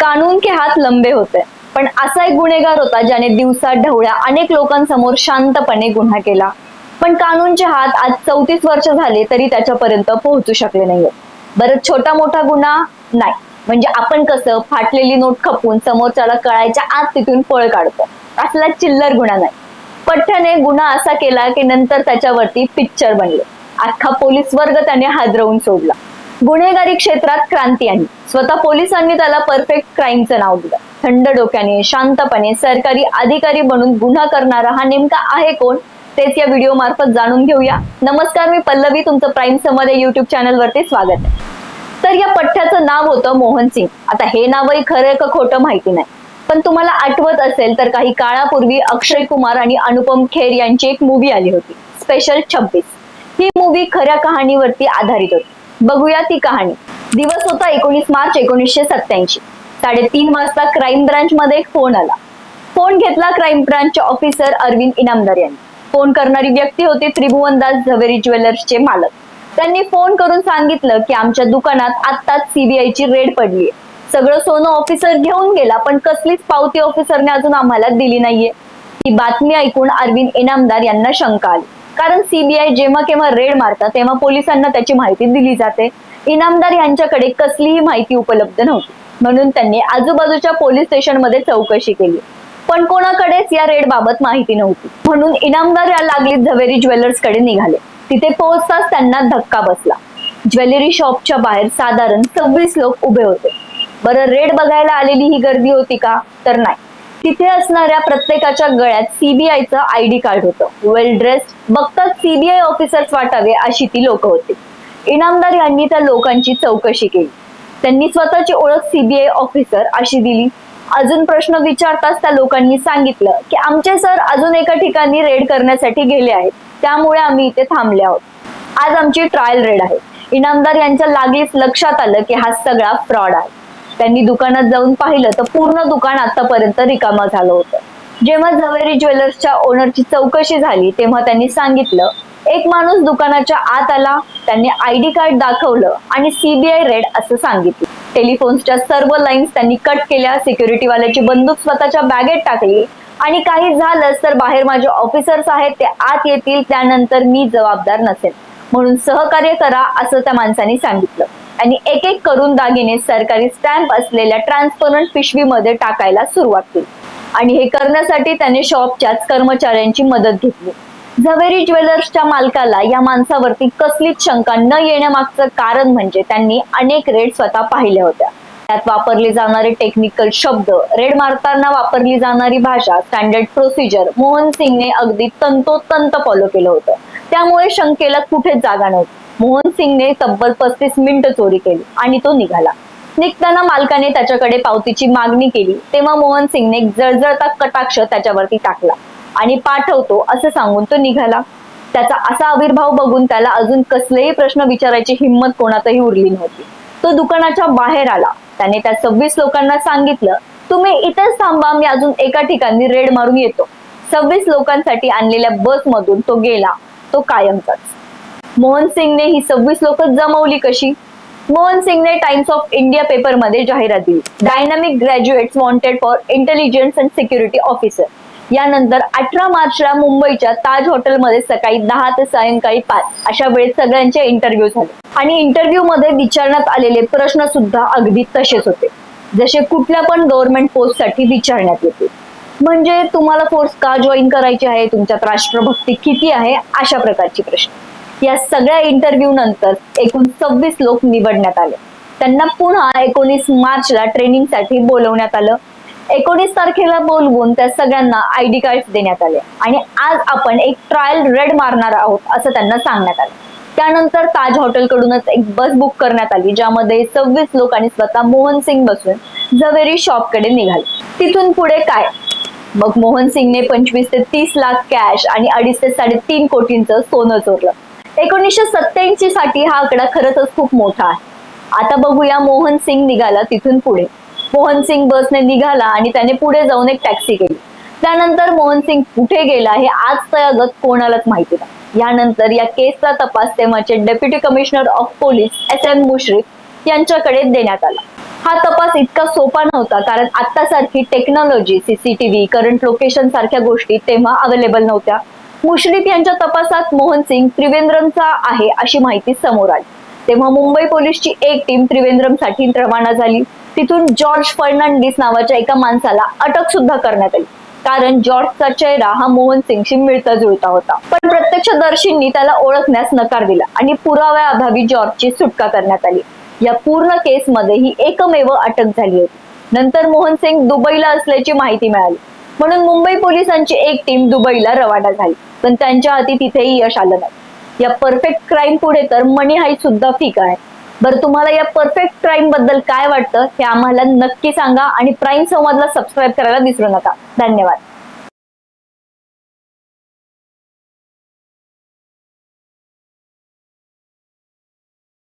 कानून के हात लंबे होते. पण असा एक गुन्हेगार होता ज्याने दिवसा ढवळ्या अनेक लोकांसमोर शांतपणे गुन्हा केला. पण कानूनचे हात आज चौतीस वर्ष झाले तरी त्याच्यापर्यंत पोहोचू शकले नाहीये. बरं छोटा मोठा गुन्हा नाही. म्हणजे आपण कसं फाटलेली नोट खपून समोरच्याला कळायच्या आत तिथून पळ काढतो. असला चिल्लर गुन्हा नाही. पठ्ठ्याने गुन्हा असा केला की नंतर त्याच्यावरती पिक्चर बनले. अख्खा पोलीस वर्ग त्याने हादरवून सोडला. गुन्हेगारी क्षेत्रात क्रांती आणली. स्वतः पोलिसांनी त्याला परफेक्ट क्राईमचं नाव दिलं. थंड डोक्याने शांतपणे सरकारी अधिकारी बनून गुन्हा करणारा हा नेमका आहे कोण? तेच या व्हिडिओ मार्फत जाणून घेऊया. नमस्कार मी पल्लवी तुमचं प्राईम समर युट्यूब चॅनल वरती स्वागत आहे. तर या पठ्ठ्याचं नाव होतं मोहन सिंग. आता हे नावही खरं का खोटं माहिती नाही. पण तुम्हाला आठवत असेल तर काही काळापूर्वी अक्षय कुमार आणि अनुपम खेर यांची एक मूवी आली होती. स्पेशल छब्बीस. ही मूवी खऱ्या कहाणीवरती आधारित होती. बघूया ती कहाणी. दिवस होता एकोणीस मार्च एकोणीसशे सत्याऐंशी साडेतीन वाजता क्राईम ब्रांच मध्ये एक फोन आला. फोन घेतला क्राईम ब्रांचचे ऑफिसर अरविंद इनामदार यांनी. फोन करणारी व्यक्ती होती त्रिभुवनदास झवेरी ज्वेलर्सचे मालक. त्यांनी फोन करून सांगितलं की आमच्या दुकानात आत्ताच सीबीआय ची रेड पडली सगळं सोनं ऑफिसर घेऊन गेला पण कसलीच पावती ऑफिसरने अजून आम्हाला दिली नाहीये. ही बातमी ऐकून अरविंद इनामदार यांना शंका आली. कारण सीबीआय जेव्हा केव्हा रेड मारतात तेव्हा पोलिसांना त्याची माहिती दिली जाते. इनामदार यांच्याकडे कसलीही माहिती उपलब्ध नव्हती. म्हणून त्यांनी आजूबाजूच्या पोलीस स्टेशनमध्ये चौकशी केली. पण कोणाकडेच या रेड बाबत माहिती नव्हती. म्हणून इनामदार या लागलीत झवेरी ज्वेलर्सकडे निघाले. तिथे पोहोचताच त्यांना धक्का बसला. ज्वेलरी शॉपच्या बाहेर साधारण सव्वीस लोक उभे होते. बरं रेड बघायला आलेली ही गर्दी होती का? तर नाही. तिथे असणाऱ्या प्रत्येकाच्या गळ्यात सीबीआयचं आय डी कार्ड होतं. वेल ड्रेस्ड बघताच सीबीआय ऑफिसर्स वाटावे अशी ती लोक होती. इनामदार यांनी त्या लोकांची चौकशी केली. त्यांनी स्वतःची ओळख सीबीआय ऑफिसर अशी दिली. अजून प्रश्न विचारताच त्या लोकांनी सांगितलं की आमचे सर अजून एका ठिकाणी रेड करण्यासाठी गेले आहेत. त्यामुळे आम्ही इथे थांबले आहोत. आज आमची ट्रायल रेड आहे. इनामदार यांच्या लागलीच लक्षात आलं की हा सगळा फ्रॉड आहे. त्यांनी दुकानात जाऊन पाहिलं तर पूर्ण दुकान आतापर्यंत रिकामा झालं होतं. जेव्हा झवेरी ज्वेलर्सच्या ओनरची चौकशी झाली तेव्हा त्यांनी सांगितलं एक माणूस दुकानाच्या आत आला त्यांनी आय डी कार्ड दाखवलं आणि सीबीआय रेड असं सांगितलं. टेलिफोन्सच्या सर्व लाईन्स त्यांनी कट केल्या सिक्युरिटी वाल्याची बंदूक स्वतःच्या बॅगेत टाकली आणि काही झालंच तर बाहेर माझे ऑफिसर्स आहेत ते आत येतील त्यानंतर मी जबाबदार नसेल. म्हणून सहकार्य करा असं त्या माणसाने सांगितलं. आणि एक एक करून दागिने सरकारी स्टॅम्प असलेल्या ट्रान्सपरंट पिशवीमध्ये टाकायला सुरुवात केली. आणि हे करण्यासाठी त्याने शॉपच्याच कर्मचाऱ्यांची मदत घेतली. झवेरी ज्वेलर्सच्या मालकाला या माणसावरती कसलीच शंका न येण्यामागचं कारण म्हणजे त्यांनी अनेक रेड स्वतः पाहिल्या होत्या. त्यात वापरले जाणारे टेक्निकल शब्द रेड मारताना वापरली जाणारी भाषा स्टँडर्ड प्रोसिजर मोहन सिंगने अगदी तंतोतंत फॉलो केलं होतं. त्यामुळे शंकेला कुठेच जागा नव्हती. मोहन सिंगने तब्बल पस्तीस मिनिटं चोरी केली आणि तो निघाला. निघताना मालकाने त्याच्याकडे पावतीची मागणी केली तेव्हा मोहन सिंगने जळजळता कटाक्ष त्याच्यावरती टाकला आणि पाठवतो असं सांगून तो निघाला. त्याचा असा आविर्भाव बघून त्याला अजून कसलेही प्रश्न विचारायची हिंमत कोणातही उरली नव्हती. तो दुकानाच्या बाहेर आला. त्याने त्या सव्वीस लोकांना सांगितलं तुम्ही इथेच थांबा मी अजून एका ठिकाणी रेड मारून येतो. सव्वीस लोकांसाठी आणलेल्या बसमधून तो गेला तो कायमचाच. मोहन सिंगने ही सव्वीस लोक जमवली कशी? मोहन सिंगने टाइम्स ऑफ इंडिया पेपरमध्ये जाहिरात दिली. Dynamic graduates wanted for intelligence and security officer यानंतर अठरा मार्चला मुंबईच्या ताज हॉटेलमध्ये सकाळी दहा ते सायंकाळी पाच अशा वेळेस सगळ्यांचे इंटरव्ह्यू झाले. आणि इंटरव्ह्यू मध्ये विचारण्यात आलेले प्रश्न सुद्धा अगदी तसेच होते. जसे कुठल्या पण गव्हर्नमेंट पोस्टसाठी विचारण्यात येते. म्हणजे तुम्हाला फोर्स का जॉईन करायची आहे? तुमच्यात राष्ट्रभक्ती किती आहे? अशा प्रकारचे प्रश्न. या सगळ्या इंटरव्ह्यू नंतर एकूण सव्वीस लोक निवडण्यात आले. त्यांना पुन्हा एकोणीस मार्चला ट्रेनिंगसाठी बोलवण्यात आलं. एकोणीस तारखेला बोलवून त्या सगळ्यांना आय डी कार्ड देण्यात आले. आणि आज आपण एक ट्रायल रेड मारणार आहोत असं त्यांना सांगण्यात आलं. त्यानंतर ताज हॉटेलकडूनच एक बस बुक करण्यात आली ज्यामध्ये सव्वीस लोक आणि स्वतः मोहन सिंग बसून झवेरी शॉपकडे निघाले. तिथून पुढे काय? मग मोहन सिंगने पंचवीस ते तीस लाख कॅश आणि अडीच ते साडेतीन कोटींचं सोनं चोरलं. एकोणीसशे सत्त्याऐंशी साठी हा आकडा खरंच खूप मोठा आहे. आता बघूया मोहन सिंग निघाला तिथून पुढे. मोहन सिंग बसने निघाला आणि त्याने पुढे जाऊन एक टॅक्सी केली. त्यानंतर मोहन सिंग कुठे गेला हे आज तयागत कोणालाच माहिती नाही. यानंतर या केसचा तपास तेव्हाचे deputy commissioner of police S M Mushrif यांच्याकडे देण्यात आला. हा तपास इतका सोपा नव्हता कारण आत्तासारखी टेक्नॉलॉजी सीसीटीव्ही करंट लोकेशन सारख्या गोष्टी तेव्हा अवेलेबल नव्हत्या. मुश्रीफ यांच्या तपासात मोहन सिंग त्रिवेंद्रमचा आहे अशी माहिती समोर आली. तेव्हा मुंबई पोलीसची एक टीम त्रिवेंद्रमसाठी रवाना झाली. तिथून जॉर्ज फर्नांडिस नावाच्या एका माणसाला अटक सुद्धा करण्यात आली. कारण जॉर्जचा चेहरा हा मोहन सिंगशी मिळता जुळता होता. पण प्रत्यक्षदर्शींनी त्याला ओळखण्यास नकार दिला आणि पुराव्याअभावी जॉर्जची सुटका करण्यात आली. या पूर्ण केसमध्ये ही एकमेव अटक झाली होती. नंतर मोहन सिंग दुबईला असल्याची माहिती मिळाली. म्हणून मुंबई पोलिसांची एक टीम दुबईला रवाना झाली. पण त्यांच्या हाती तिथेही यश आलं नाही. या परफेक्ट क्राईम पुढे तर मनी हाई सुद्धा फिक आहे. बरं तुम्हाला या परफेक्ट क्राईमबद्दल काय वाटतं हे आम्हाला नक्की सांगा आणि प्राईम संवादला सबस्क्राईब करायला विसरू नका. धन्यवाद.